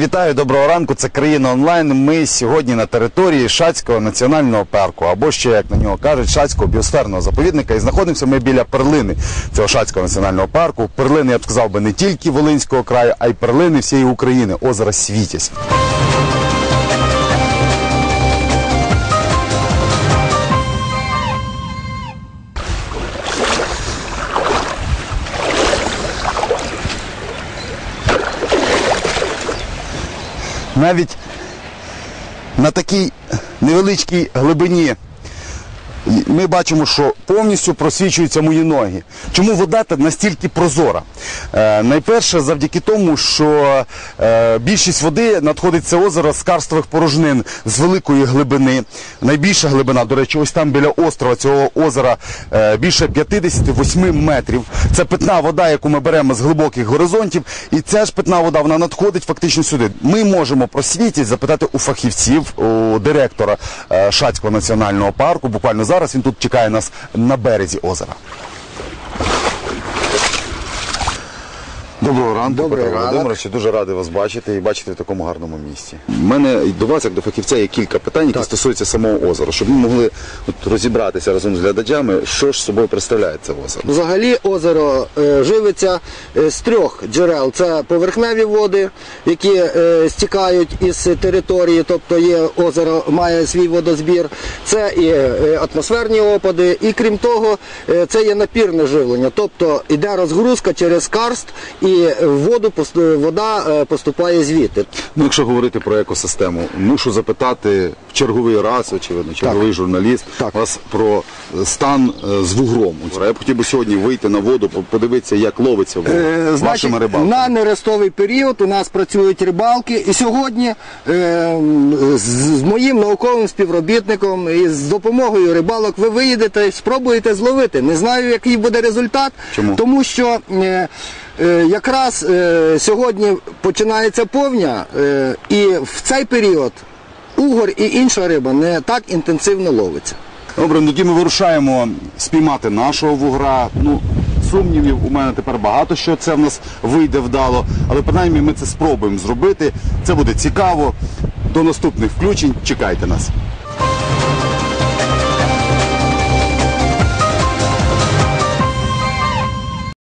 Вітаю, доброго ранку. Це країна онлайн. Ми сьогодні на території Шацького національного парку, або ще як на нього кажуть, Шацького біосферного заповідника. І знаходимося ми біля перлини цього Шацького національного парку. Перлини, я б сказав би, не тільки Волинського краю, а й перлини всієї України. Озера Світязь. Навіть на такій невеличкій глибині ми бачимо, що повністю просвічуються мої ноги. Чому вода настільки прозора? Е, найперше, завдяки тому, що е, більшість води надходить це озеро з карстових порожнин з великої глибини. Найбільша глибина, до речі, ось там біля острова цього озера е, більше 58 метрів. Це питна вода, яку ми беремо з глибоких горизонтів, і ця ж питна вода вона надходить фактично сюди. Ми можемо про світість запитати у фахівців, у директора е, Шацького національного парку. Буквально зараз він тут чекає нас на березі озера. Доброго ранку, Добрий Петро. Володимирович. Дуже радий вас бачити і бачити в такому гарному місці. У мене до вас, як до фахівця, є кілька питань, які стосуються самого озера, щоб ми могли от, розібратися разом з глядачами, що ж собою представляє це озеро. Взагалі озеро е, живиться е, з трьох джерел. Це поверхневі води, які е, стікають із території, тобто є озеро має свій водозбір. Це і е, атмосферні опади, і крім того, е, це є напірне живлення, тобто йде розгрузка через карст, і в воду вода е, поступає звідти. Ну, якщо говорити про екосистему, мушу запитати в черговий раз, очевидно, черговий журналіст Так. вас про стан е, з вугром. Я б хотів би сьогодні вийти на воду, подивитися, як ловиться вугор Е, вашими рибалками. на нерестовий період у нас працюють рибалки, і сьогодні е, з, з моїм науковим співробітником і з допомогою рибалок ви виїдете і спробуєте зловити. Не знаю, який буде результат, Чому? тому що е, якраз е, сьогодні починається повня, е, і в цей період угор і інша риба не так інтенсивно ловиться. Добре, ну тоді ми вирушаємо спіймати нашого вугра. Ну, сумнівів у мене тепер багато, що це в нас вийде вдало, але принаймні ми це спробуємо зробити. Це буде цікаво. До наступних включень. Чекайте нас.